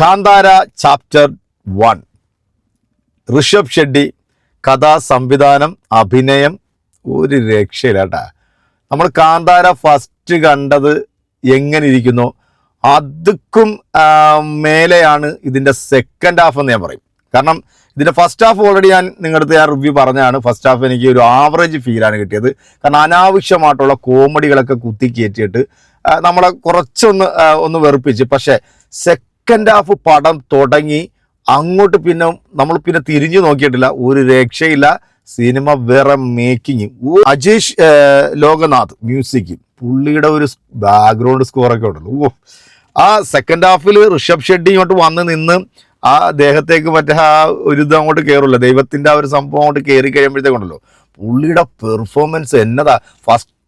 Kantara chapter one. Rishabh Shetty കഥാ സംവിധാനം അഭിനയം ഒരു രക്ഷയില്ല കേട്ടാ. നമ്മൾ കാന്താര ഫസ്റ്റ് കണ്ടത് എങ്ങനെ ഇരിക്കുന്നു? അതുക്കും മേലെയാണ് ഇതിന്റെ സെക്കൻഡ് ഹാഫ് എന്ന് ഞാൻ പറയും. കാരണം ഇതിന്റെ ഫസ്റ്റ് ഹാഫ് ഓൾറെഡി ഞാൻ നിങ്ങളുടെ അടുത്ത് ഞാൻ റിവ്യൂ പറഞ്ഞാണ് ഫസ്റ്റ് ഹാഫ് എനിക്ക് ഒരു ആവറേജ് ഫീലാണ് കിട്ടിയത്. കാരണം അനാവശ്യമായിട്ടുള്ള കോമഡികളൊക്കെ കുത്തി കയറ്റിയിട്ട് ആ, നമ്മളെ കുറച്ചൊന്ന് ഒന്ന് വെറുപ്പിച്ച്. പക്ഷേ സെക്കൻഡ് ഹാഫ് പടം തുടങ്ങി അങ്ങോട്ട് പിന്നെ നമ്മൾ പിന്നെ തിരിഞ്ഞു നോക്കിയിട്ടില്ല. ഒരു രക്ഷയില്ല. സിനിമ വേറെ മേക്കിങ് അജേഷ് ലോകനാഥ് മ്യൂസിക് പുള്ളിയുടെ ഒരു ബാക്ക്ഗ്രൗണ്ട് സ്കോറൊക്കെ ഉണ്ടല്ലോ. ഓ ആ സെക്കൻഡ് ഹാഫിൽ ഋഷഭ് ഷെഡ്ഡി ഇങ്ങോട്ട് വന്ന് നിന്ന് ആ ദേഹത്തേക്ക് മറ്റേ ആ ഒരു ഇത് അങ്ങോട്ട് കയറുള്ളൂ ദൈവത്തിന്റെ ആ ഒരു സംഭവം അങ്ങോട്ട് കയറി കഴിയുമ്പോഴത്തേക്കുണ്ടല്ലോ. പുള്ളിയുടെ പെർഫോമൻസ് എന്നതാ?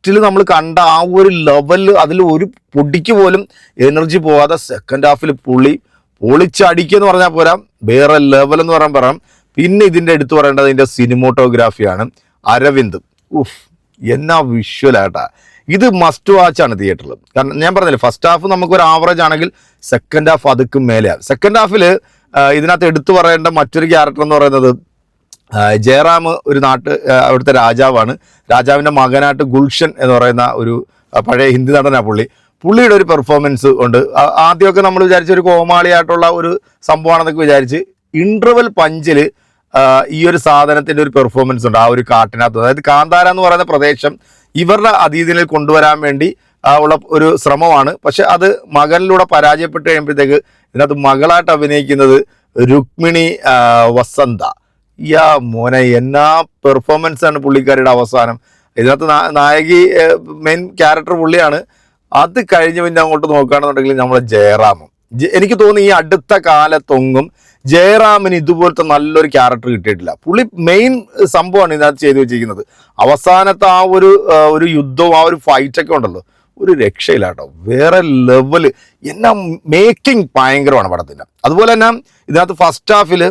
ഫസ്റ്റിൽ നമ്മൾ കണ്ട ആ ഒരു ലെവലിൽ അതിൽ ഒരു പൊടിക്ക് പോലും എനർജി പോവാതെ സെക്കൻഡ് ഹാഫിൽ പുള്ളി പൊളിച്ചടിക്കെന്ന് പറഞ്ഞാൽ പോരാ. വേറെ ലെവൽ എന്ന് പറയാൻ പറയാം. പിന്നെ ഇതിന്റെ എടുത്തു പറയേണ്ടത് ഇതിന്റെ സിനിമോട്ടോഗ്രാഫിയാണ് അരവിന്ദ്. ഉഫ് എന്നാ വിഷ്വലാട്ടാ ഇത് മസ്റ്റ് വാച്ച് ആണ് തിയേറ്ററിൽ കാരണം ഞാൻ പറഞ്ഞില്ലേ ഫസ്റ്റ് ഹാഫ് നമുക്ക് ഒരു ആവറേജ് ആണെങ്കിൽ സെക്കൻഡ് ഹാഫ് അതുക്കും മേലെയാണ് സെക്കൻഡ് ഹാഫിൽ ഇതിനകത്ത് എടുത്തു പറയേണ്ട മറ്റൊരു ക്യാരക്ടർ എന്ന് പറയുന്നത് ജയറാം ഒരു നാട്ട് അവിടുത്തെ രാജാവാണ്. രാജാവിന്റെ മകനായിട്ട് ഗുൽഷൻ എന്ന് പറയുന്ന ഒരു പഴയ ഹിന്ദി നടനാണ് പുള്ളി. പുള്ളിയുടെ ഒരു പെർഫോമൻസ് ഉണ്ട്. ആദ്യമൊക്കെ നമ്മൾ വിചാരിച്ച ഒരു കോമാളിയായിട്ടുള്ള ഒരു സംഭവമാണെന്നൊക്കെ വിചാരിച്ച് ഇന്റർവൽ പഞ്ചിൽ ഈ ഒരു സാധനത്തിന്റെ ഒരു പെർഫോമൻസ് ഉണ്ട് ആ ഒരു കാട്ടിനകത്ത്. അതായത് കാന്താര എന്ന് പറയുന്ന പ്രദേശം ഇവരുടെ അതീതിയിൽ കൊണ്ടുവരാൻ വേണ്ടി ഉള്ള ഒരു ശ്രമമാണ്. പക്ഷെ അത് മകനിലൂടെ പരാജയപ്പെട്ട് കഴിയുമ്പോഴത്തേക്ക് ഇതിനകത്ത് മകളായിട്ട് അഭിനയിക്കുന്നത് രുക്മിണി വസന്ത. യാ മോനെ എന്നാ പെർഫോമൻസ് ആണ് പുള്ളിക്കാരിയുടെ അവസാനം. ഇതിനകത്ത് നായകി മെയിൻ ക്യാരക്ടർ പുള്ളിയാണ്. അത് കഴിഞ്ഞ് പിന്നെ അങ്ങോട്ട് നോക്കുകയാണെന്നുണ്ടെങ്കിൽ നമ്മളെ ജയറാമും. എനിക്ക് തോന്നുന്നു ഈ അടുത്ത കാലത്തൊങ്ങും ജയറാമിന് ഇതുപോലത്തെ നല്ലൊരു ക്യാരക്ടർ കിട്ടിയിട്ടില്ല. പുള്ളി മെയിൻ സംഭവമാണ് ഇതിനകത്ത് ചെയ്തു വെച്ചിരിക്കുന്നത്. അവസാനത്തെ ആ ഒരു ഒരു യുദ്ധവും ആ ഒരു ഫൈറ്റൊക്കെ ഉണ്ടല്ലോ. ഒരു രക്ഷയില്ല കേട്ടോ വേറെ ലെവൽ എന്നാ മേക്കിംഗ് ഭയങ്കരമാണ് പടത്തിന്റെ അതുപോലെ തന്നെ ഇതിനകത്ത് ഫസ്റ്റ് ഹാഫിൽ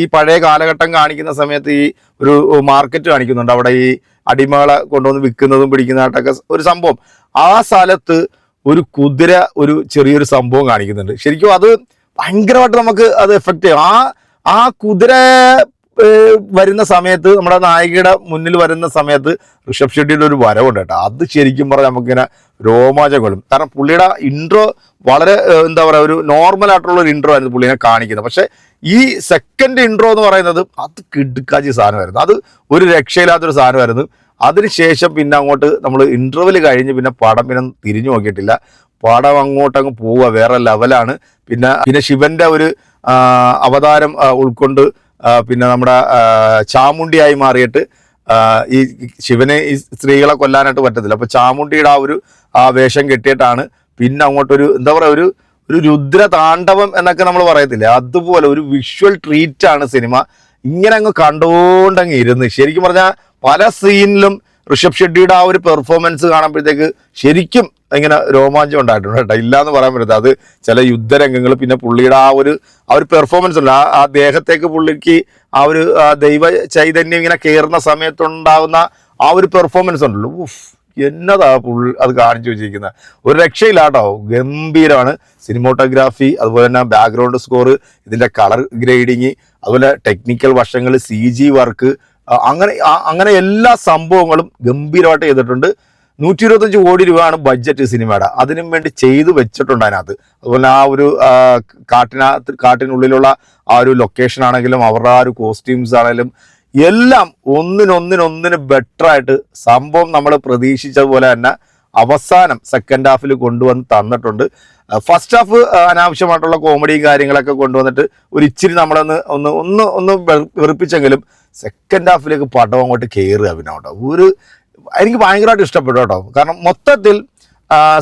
ഈ പഴയ കാലഘട്ടം കാണിക്കുന്ന സമയത്ത് ഈ ഒരു മാർക്കറ്റ് കാണിക്കുന്നുണ്ട്. അവിടെ ഈ അടിമകളെ കൊണ്ടുവന്ന് വിൽക്കുന്നതും പിടിക്കുന്നതായിട്ടൊക്കെ ഒരു സംഭവം. ആ സ്ഥലത്ത് ഒരു കുതിര ഒരു ചെറിയൊരു സംഭവം കാണിക്കുന്നുണ്ട്. ശരിക്കും അത് ഭയങ്കരമായിട്ട് നമുക്ക് അത് എഫക്റ്റ് ചെയ്യും. ആ ആ കുതിര വരുന്ന സമയത്ത് നമ്മുടെ നായികയുടെ മുന്നിൽ വരുന്ന സമയത്ത് ഋഷഭ് ഷെട്ടിയുടെ ഒരു വരവുണ്ട് കേട്ടോ. അത് ശരിക്കും പറഞ്ഞാൽ നമുക്കിങ്ങനെ രോമാഞ്ചം കൊള്ളും. കാരണം പുള്ളിയുടെ ഇൻട്രോ വളരെ എന്താ പറയുക ഒരു നോർമൽ ആയിട്ടുള്ള ഒരു ഇൻട്രോ ആയിരുന്നു പുള്ളിനെ കാണിക്കുന്നത്. പക്ഷെ ഈ സെക്കൻഡ് ഇൻട്രോ എന്ന് പറയുന്നത് അത് കിടുക്കാച്ചി സാധനമായിരുന്നു. അത് ഒരു രക്ഷയില്ലാത്തൊരു സാധനമായിരുന്നു. അതിനുശേഷം പിന്നെ അങ്ങോട്ട് നമ്മൾ ഇന്റർവെൽ കഴിഞ്ഞ് പിന്നെ പടം പിന്നെ തിരിഞ്ഞു നോക്കിയിട്ടില്ല. പടം അങ്ങോട്ടങ്ങ് പോവുക വേറെ ലെവലാണ് പിന്നെ പിന്നെ ശിവന്റെ ഒരു അവതാരം ഉൾക്കൊണ്ട് പിന്നെ നമ്മുടെ ചാമുണ്ടിയായി മാറിയിട്ട് ഈ ശിവനെ ഈ സ്ത്രീകളെ കൊല്ലാനായിട്ട് പറ്റത്തില്ല. അപ്പോൾ ചാമുണ്ടിയുടെ ആ ഒരു ആ വേഷം കെട്ടിയിട്ടാണ് പിന്നെ അങ്ങോട്ടൊരു എന്താ പറയുക ഒരു ഒരു രുദ്ര താണ്ഡവം എന്നൊക്കെ നമ്മൾ പറയത്തില്ലേ? അതുപോലെ ഒരു വിഷ്വൽ ട്രീറ്റ് ആണ് സിനിമ. ഇങ്ങനെ അങ്ങ് കണ്ടുകൊണ്ടങ്ങ് ഇരുന്ന്. ശരിക്കും പറഞ്ഞാൽ പല സീനിലും ഋഷഭ് ഷെഡ്ഡിയുടെ ആ ഒരു പെർഫോമൻസ് കാണുമ്പോഴത്തേക്ക് ശരിക്കും ഇങ്ങനെ രോമാഞ്ചം ഉണ്ടായിട്ടുണ്ട് കേട്ടോ. ഇല്ലാന്ന് പറയാൻ പറ്റത്തില്ല. അത് ചില യുദ്ധരംഗങ്ങൾ പിന്നെ പുള്ളിയുടെ ആ ഒരു ആ ഒരു പെർഫോമൻസ് ഉണ്ട്. ആ ദേഹത്തേക്ക് പുള്ളിക്ക് ആ ഒരു ദൈവ ചൈതന്യം ഇങ്ങനെ കയറുന്ന സമയത്തുണ്ടാകുന്ന ആ ഒരു പെർഫോമൻസ് ഉണ്ടല്ലോ. ഉഫ് എന്നതാ പുള്ളി അത് കാണിച്ചു വെച്ചിരിക്കുന്നത്. ഒരു രക്ഷയില്ല കേട്ടോ. ഗംഭീരമാണ്. സിനിമോട്ടോഗ്രാഫി അതുപോലെ തന്നെ ബാക്ക്ഗ്രൗണ്ട് സ്കോർ ഇതിന്റെ കളർ ഗ്രേഡിങ് അതുപോലെ ടെക്നിക്കൽ വശങ്ങൾ സി ജി വർക്ക് അങ്ങനെ അങ്ങനെ എല്ലാ സംഭവങ്ങളും ഗംഭീരമായിട്ട് ചെയ്തിട്ടുണ്ട്. നൂറ്റി ഇരുപത്തഞ്ച് കോടി രൂപയാണ് ബഡ്ജറ്റ് സിനിമയുടെ. അതിനും വേണ്ടി ചെയ്തു വെച്ചിട്ടുണ്ട് അതിനകത്ത്. അതുപോലെ ആ ഒരു കാട്ടിനകത്ത് കാട്ടിനുള്ളിലുള്ള ആ ഒരു ലൊക്കേഷൻ ആണെങ്കിലും അവരുടെ ആ ഒരു കോസ്റ്റ്യൂംസ് ആണെങ്കിലും എല്ലാം ഒന്നിനൊന്നിനൊന്നിന് ബെറ്റർ ആയിട്ട് സംഭവം നമ്മൾ പ്രതീക്ഷിച്ച പോലെ തന്നെ അവസാനം സെക്കൻഡ് ഹാഫിൽ കൊണ്ടുവന്ന് തന്നിട്ടുണ്ട്. ഫസ്റ്റ് ഹാഫ് അനാവശ്യമായിട്ടുള്ള കോമഡിയും കാര്യങ്ങളൊക്കെ കൊണ്ടുവന്നിട്ട് ഒരു ഇച്ചിരി നമ്മളൊന്ന് ഒന്ന് ഒന്ന് ഒന്ന് വെറുപ്പിച്ചെങ്കിലും സെക്കൻഡ് ഹാഫിലേക്ക് പടം അങ്ങോട്ട് കയറുക പിന്നെ കേട്ടോ. ഒരു എനിക്ക് ഭയങ്കരമായിട്ട് ഇഷ്ടപ്പെട്ടു കേട്ടോ. കാരണം മൊത്തത്തിൽ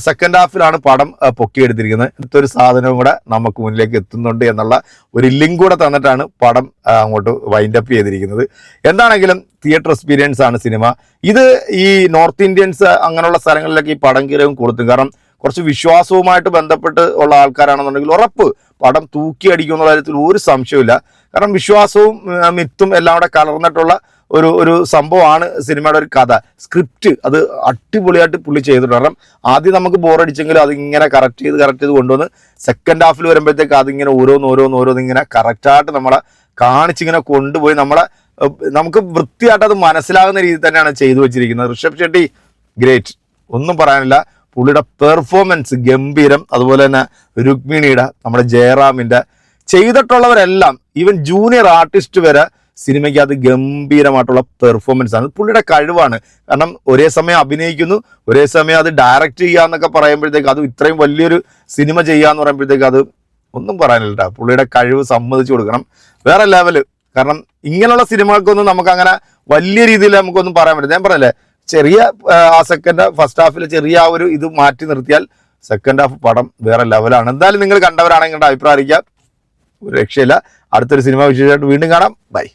സെക്കൻഡ് ഹാഫിലാണ് പടം പൊക്കിയെടുത്തിരിക്കുന്നത്. ഇതൊരു സാധനവും കൂടെ നമുക്ക് മുന്നിലേക്ക് എത്തുന്നുണ്ട് എന്നുള്ള ഒരു ലിങ്ക് കൂടെ തന്നിട്ടാണ് പടം അങ്ങോട്ട് വൈൻഡ് അപ്പ് ചെയ്തിരിക്കുന്നത്. എന്താണെങ്കിലും തിയേറ്റർ എക്സ്പീരിയൻസ് ആണ് സിനിമ. ഇത് ഈ നോർത്ത് ഇന്ത്യൻസ് അങ്ങനെയുള്ള സ്ഥലങ്ങളിലൊക്കെ ഈ പടം കീരവും കൊടുത്തും. കാരണം കുറച്ച് വിശ്വാസവുമായിട്ട് ബന്ധപ്പെട്ട് ഉള്ള ആൾക്കാരാണെന്നുണ്ടെങ്കിൽ ഉറപ്പ് പടം തൂക്കി അടിക്കും എന്നുള്ള കാര്യത്തിൽ ഒരു സംശയമില്ല കാരണം വിശ്വാസവും മിത്തും എല്ലാം കൂടെ കലർന്നിട്ടുള്ള ഒരു ഒരു സംഭവമാണ് സിനിമയുടെ ഒരു കഥ. സ്ക്രിപ്റ്റ് അത് അടിപൊളിയായിട്ട് പുള്ളി ചെയ്തിട്ടുണ്ട്. കാരണം ആദ്യം നമുക്ക് ബോറടിച്ചെങ്കിലും അത് ഇങ്ങനെ കറക്റ്റ് ചെയ്ത് കറക്റ്റ് ചെയ്ത് കൊണ്ടുവന്ന് സെക്കൻഡ് ഹാഫിൽ വരുമ്പോഴത്തേക്ക് അതിങ്ങനെ ഓരോന്ന് ഓരോന്ന് ഓരോന്ന് ഇങ്ങനെ കറക്റ്റായിട്ട് നമ്മളെ കാണിച്ചിങ്ങനെ കൊണ്ടുപോയി നമ്മളെ നമുക്ക് വൃത്തിയായിട്ട് അത് മനസ്സിലാകുന്ന രീതിയിൽ തന്നെയാണ് ചെയ്തു വെച്ചിരിക്കുന്നത്. ഋഷഭ് ഷെട്ടി ഗ്രേറ്റ് ഒന്നും പറയാനില്ല. പുള്ളിയുടെ പെർഫോമൻസ് ഗംഭീരം. അതുപോലെ തന്നെ രുക്മിണിയുടെ നമ്മുടെ ജയറാമിന്റെ ചെയ്തിട്ടുള്ളവരെല്ലാം ഈവൻ ജൂനിയർ ആർട്ടിസ്റ്റ് വരെ സിനിമയ്ക്ക് അത് ഗംഭീരമായിട്ടുള്ള പെർഫോമൻസ് ആണ്. പുള്ളിയുടെ കഴിവാണ്. കാരണം ഒരേ സമയം അഭിനയിക്കുന്നു ഒരേ സമയം അത് ഡയറക്റ്റ് ചെയ്യാന്നൊക്കെ പറയുമ്പോഴത്തേക്ക് അത് ഇത്രയും വലിയൊരു സിനിമ ചെയ്യാന്ന് പറയുമ്പോഴത്തേക്ക് അത് ഒന്നും പറയാനില്ല പുള്ളിയുടെ കഴിവ് സമ്മതിച്ചു കൊടുക്കണം. വേറെ ലെവൽ കാരണം ഇങ്ങനെയുള്ള സിനിമകൾക്കൊന്നും നമുക്ക് അങ്ങനെ വലിയ രീതിയിൽ നമുക്കൊന്നും പറയാൻ പറ്റില്ല. ഞാൻ പറഞ്ഞല്ലേ ചെറിയ ആ, സെക്കൻഡ് ഫസ്റ്റ് ഹാഫിൽ ചെറിയ ആ ഒരു ഇത് മാറ്റി നിർത്തിയാൽ സെക്കൻഡ് ഹാഫ് പടം വേറെ ലെവലാണ് എന്തായാലും നിങ്ങൾ കണ്ടവരാണെങ്കിൽ അഭിപ്രായം അറിയിക്കാം. ഒരു രക്ഷയില്ല. അടുത്തൊരു സിനിമ വിശേഷമായിട്ട് വീണ്ടും കാണാം. ബൈ